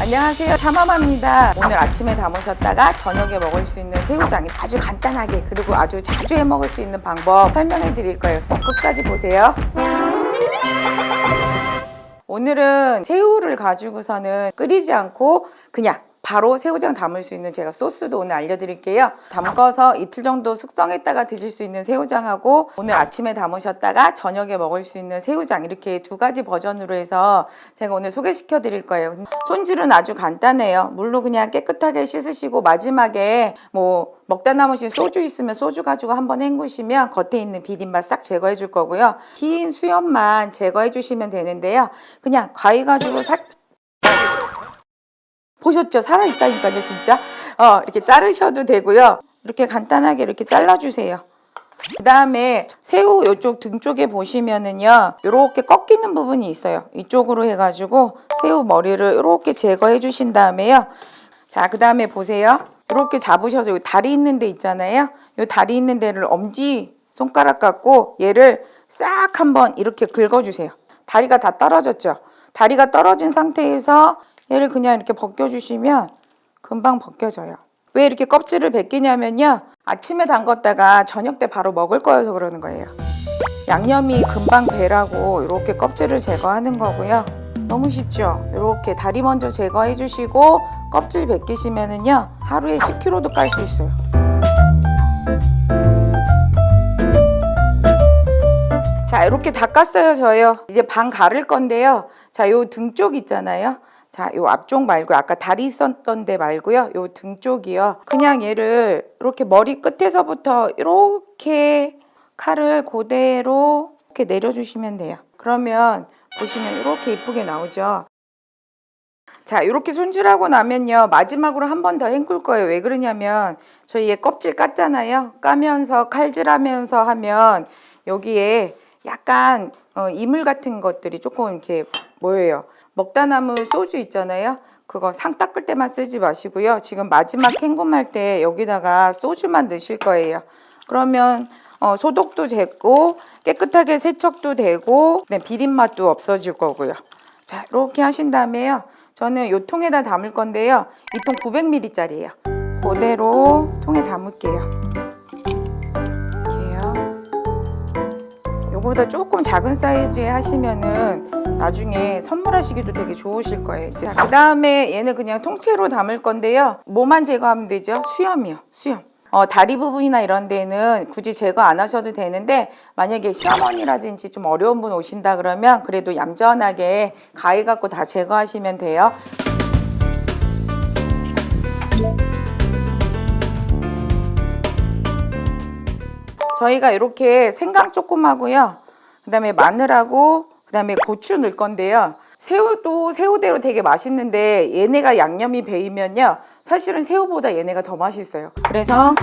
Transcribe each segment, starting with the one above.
안녕하세요. 참마마입니다. 오늘 아침에 담으셨다가 저녁에 먹을 수 있는 새우장이 아주 간단하게 그리고 아주 자주 해 먹을 수 있는 방법 설명해 드릴 거예요. 꼭 끝까지 보세요. 오늘은 새우를 가지고서는 끓이지 않고 그냥 바로 새우장 담을 수 있는 제가 소스도 오늘 알려드릴게요. 담궈서 이틀 정도 숙성했다가 드실 수 있는 새우장하고 오늘 아침에 담으셨다가 저녁에 먹을 수 있는 새우장 이렇게 두 가지 버전으로 해서 제가 오늘 소개시켜 드릴 거예요. 손질은 아주 간단해요. 물로 그냥 깨끗하게 씻으시고 마지막에 뭐 먹다 남으신 소주 있으면 소주 가지고 한번 헹구시면 겉에 있는 비린맛 싹 제거해 줄 거고요. 긴 수염만 제거해 주시면 되는데요. 그냥 가위 가지고 살 보셨죠? 살아있다니까요, 진짜. 어, 이렇게 자르셔도 되고요. 이렇게 간단하게 이렇게 잘라주세요. 그 다음에 새우 이쪽 등 쪽에 보시면은요, 이렇게 꺾이는 부분이 있어요. 이쪽으로 해가지고 새우 머리를 이렇게 제거해 주신 다음에요. 자, 그 다음에 보세요. 이렇게 잡으셔서 여기 다리 있는 데 있잖아요. 이 다리 있는 데를 엄지 손가락 갖고 얘를 싹 한번 이렇게 긁어주세요. 다리가 다 떨어졌죠? 다리가 떨어진 상태에서 얘를 그냥 이렇게 벗겨주시면 금방 벗겨져요. 왜 이렇게 껍질을 벗기냐면요. 아침에 담궜다가 저녁 때 바로 먹을 거여서 그러는 거예요. 양념이 금방 배라고 이렇게 껍질을 제거하는 거고요. 너무 쉽죠? 이렇게 다리 먼저 제거해 주시고 껍질 벗기시면은요. 하루에 10kg도 깔 수 있어요. 자, 이렇게 닦았어요, 저요. 이제 반 가를 건데요. 자, 요 등 쪽 있잖아요. 자, 요 앞쪽 말고 아까 다리 있었던 데 말고요. 요 등 쪽이요. 그냥 얘를 이렇게 머리 끝에서부터 이렇게 칼을 그대로 이렇게 내려주시면 돼요. 그러면 보시면 이렇게 이쁘게 나오죠. 자, 이렇게 손질하고 나면요. 마지막으로 한 번 더 헹굴 거예요. 왜 그러냐면 저희 얘 껍질 깠잖아요. 까면서 칼질하면서 하면 여기에 약간 어, 이물 같은 것들이 조금 이렇게 뭐예요? 먹다 남은 소주 있잖아요. 그거 상 닦을 때만 쓰지 마시고요. 지금 마지막 헹굼할 때 여기다가 소주만 넣으실 거예요. 그러면 어, 소독도 됐고 깨끗하게 세척도 되고 네, 비린맛도 없어질 거고요. 자 이렇게 하신 다음에요. 저는 이 통에다 담을 건데요. 이 통 900ml짜리예요. 그대로 통에 담을게요. 요거보다 조금 작은 사이즈에 하시면은 나중에 선물하시기도 되게 좋으실 거예요. 자, 그 다음에 얘는 그냥 통째로 담을 건데요. 뭐만 제거하면 되죠? 수염이요. 수염. 어, 다리 부분이나 이런 데는 굳이 제거 안 하셔도 되는데 만약에 시어머니라든지 좀 어려운 분 오신다 그러면 그래도 얌전하게 가위 갖고 다 제거하시면 돼요. 저희가 이렇게 생강 조금 하고요. 그다음에 마늘하고 그다음에 고추 넣을 건데요. 새우도 새우대로 되게 맛있는데 얘네가 양념이 배이면요. 사실은 새우보다 얘네가 더 맛있어요. 그래서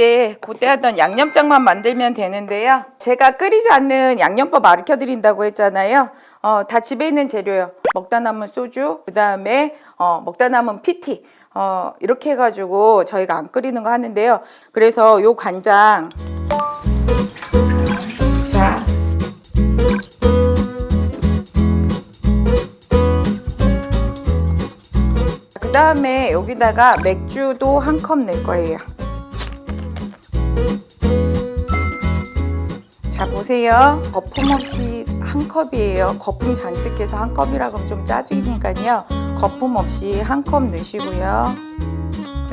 이제 그때 하던 양념장만 만들면 되는데요. 제가 끓이지 않는 양념법 가르쳐 드린다고 했잖아요. 어, 다 집에 있는 재료요. 먹다 남은 소주, 그 다음에 어, 먹다 남은 PT. 어, 이렇게 해가지고 저희가 안 끓이는 거 하는데요. 그래서 요 간장. 자. 그 다음에 여기다가 맥주도 한컵 넣을 거예요. 자 보세요. 거품 없이 한 컵이에요. 거품 잔뜩 해서 한 컵이라 그러면 좀 짜지니까요. 거품 없이 한 컵 넣으시고요.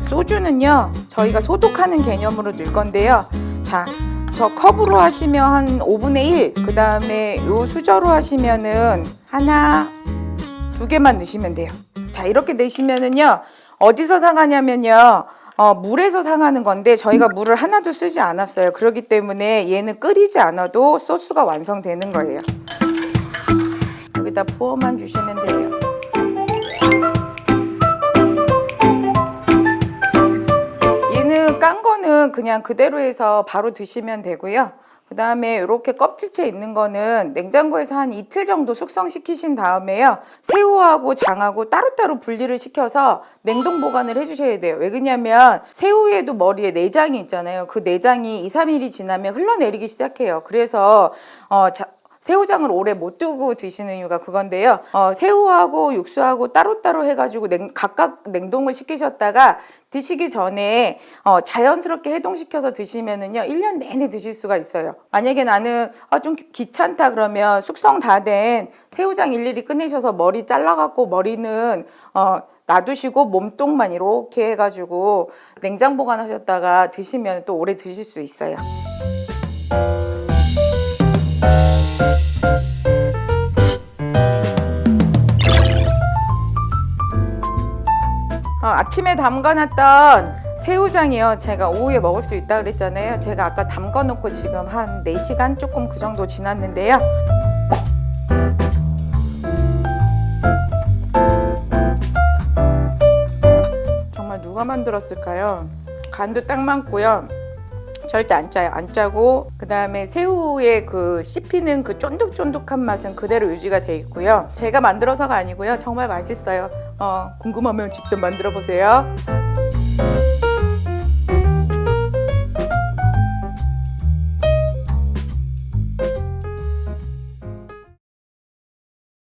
소주는요 저희가 소독하는 개념으로 넣을 건데요. 자저 컵으로 하시면 한 5분의 1그 다음에 요 수저로 하시면은 하나 두 개만 넣으시면 돼요. 자 이렇게 넣으시면은요 어디서 상하냐면요 어, 물에서 상하는 건데 저희가 물을 하나도 쓰지 않았어요. 그렇기 때문에 얘는 끓이지 않아도 소스가 완성되는 거예요. 여기다 부어만 주시면 돼요. 얘는 깐 거는 그냥 그대로 해서 바로 드시면 되고요. 그 다음에 이렇게 껍질째 있는 거는 냉장고에서 한 이틀 정도 숙성시키신 다음에요. 새우하고 장하고 따로따로 분리를 시켜서 냉동 보관을 해주셔야 돼요. 왜 그러냐면 새우에도 머리에 내장이 있잖아요. 그 내장이 2, 3일이 지나면 흘러내리기 시작해요. 그래서 어, 자, 새우장을 오래 못 두고 드시는 이유가 그건데요. 어, 새우하고 육수하고 따로따로 해가지고 냉- 각각 냉동을 시키셨다가 드시기 전에 어, 자연스럽게 해동시켜서 드시면은요, 1년 내내 드실 수가 있어요. 만약에 나는 아, 좀 귀- 귀찮다 그러면 숙성 다 된 새우장 일일이 꺼내셔서 머리 잘라갖고 머리는 어, 놔두시고 몸통만 이렇게 해가지고 냉장 보관하셨다가 드시면 또 오래 드실 수 있어요. 아침에 담가놨던 새우장이요. 제가 오후에 먹을 수 있다 그랬잖아요. 제가 아까 담가놓고 지금 한 4시간 조금 그 정도 지났는데요. 정말 누가 만들었을까요? 간도 딱 많고요. 절대 안 짜요. 안 짜고 그 다음에 새우의 그 씹히는 그 쫀득쫀득한 맛은 그대로 유지가 돼 있고요. 제가 만들어서가 아니고요. 정말 맛있어요. 어, 궁금하면 직접 만들어 보세요.